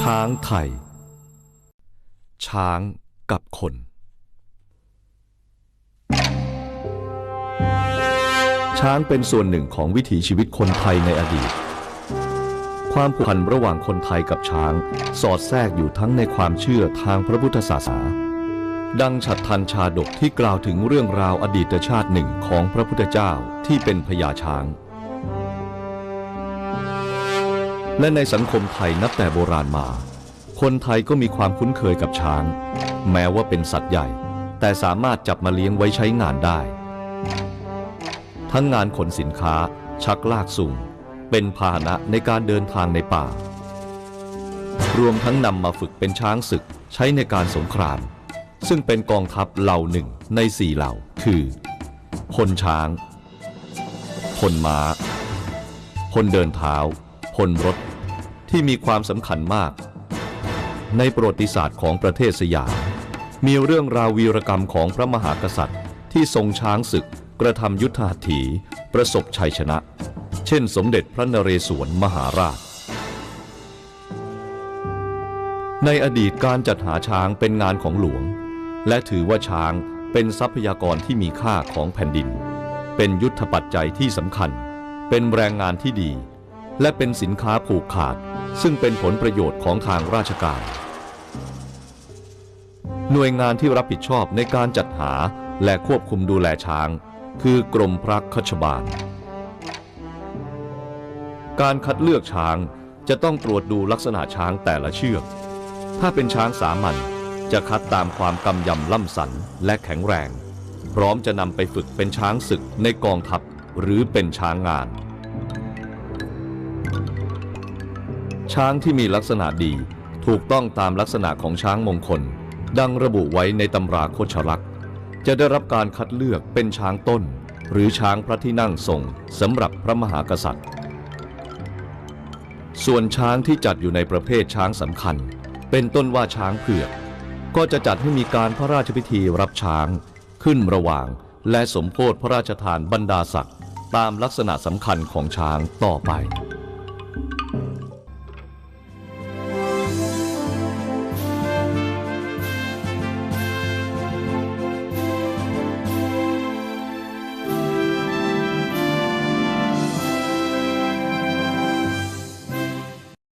ช้างไทย ช้างกับคน ช้างเป็นส่วนหนึ่งของวิถีชีวิตคนไทยในอดีต ความผูกพันระหว่างคนไทยกับช้าง สอดแทรกอยู่ทั้งในความเชื่อทางพระพุทธศาสนาดังฉัตรทันชาดกที่กล่าวถึงเรื่องราวอดีตชาติหนึ่งของพระพุทธเจ้าที่เป็นพญาช้าง และในสังคมไทยนับแต่โบราณมา คนไทยก็มีความคุ้นเคยกับช้าง แม้ว่าเป็นสัตว์ใหญ่ แต่สามารถจับมาเลี้ยงไว้ใช้งานได้ ทั้งงานขนสินค้า ชักลากสุ่งเป็นพาหนะในการเดินทางในป่า รวมทั้งนำมาฝึกเป็นช้างศึกใช้ในการสงคราม ซึ่งเป็นกองทัพเหล่าหนึ่งในสี่เหล่า คือพลช้างพลม้าพลเดินเท้าพลรถ ที่มีความสำคัญมาก ในประวัติศาสตร์ของประเทศสยาม มีเรื่องราววีรกรรมของพระมหากษัตริย์ ที่ทรงช้างศึก กระทำยุทธหัตถี ประสบชัยชนะ เช่นสมเด็จพระนเรศวรมหาราช ในอดีตการจัดหาช้างเป็นงานของหลวง และถือว่าช้างเป็นทรัพยากรที่มีค่าของแผ่นดิน เป็นยุทธปัจจัยที่สำคัญ เป็นแรงงานที่ดี และเป็นสินค้าผูกขาด ซึ่งเป็นผลประโยชน์ของทางราชการ หน่วยงานที่รับผิดชอบในการจัดหาและควบคุมดูแลช้าง คือกรมพระคัชบาล การคัดเลือกช้างจะต้องตรวจดูลักษณะช้างแต่ละเชือก ถ้าเป็นช้างสามัญจะคัดตามความกำยำล่ำสันและแข็งแรง พร้อมจะนำไปฝึกเป็นช้างศึกในกองทัพหรือเป็นช้างงาน ช้างที่มีลักษณะดีถูกต้องตามลักษณะของช้างมงคล ดังระบุไว้ในตำราโคชรักษ์จะได้รับการคัดเลือกเป็นช้างต้น หรือช้างพระที่นั่งทรงสำหรับพระมหากษัตริย์ ส่วนช้างที่จัดอยู่ในประเภทช้างสำคัญ เป็นต้นว่าช้างเผือก ก็จะจัดให้มีการพระราชพิธีรับช้าง ขึ้นระหว่างและสมโพธพระราชทานบรรดาศักดิ์ตามลักษณะสำคัญของช้างต่อไป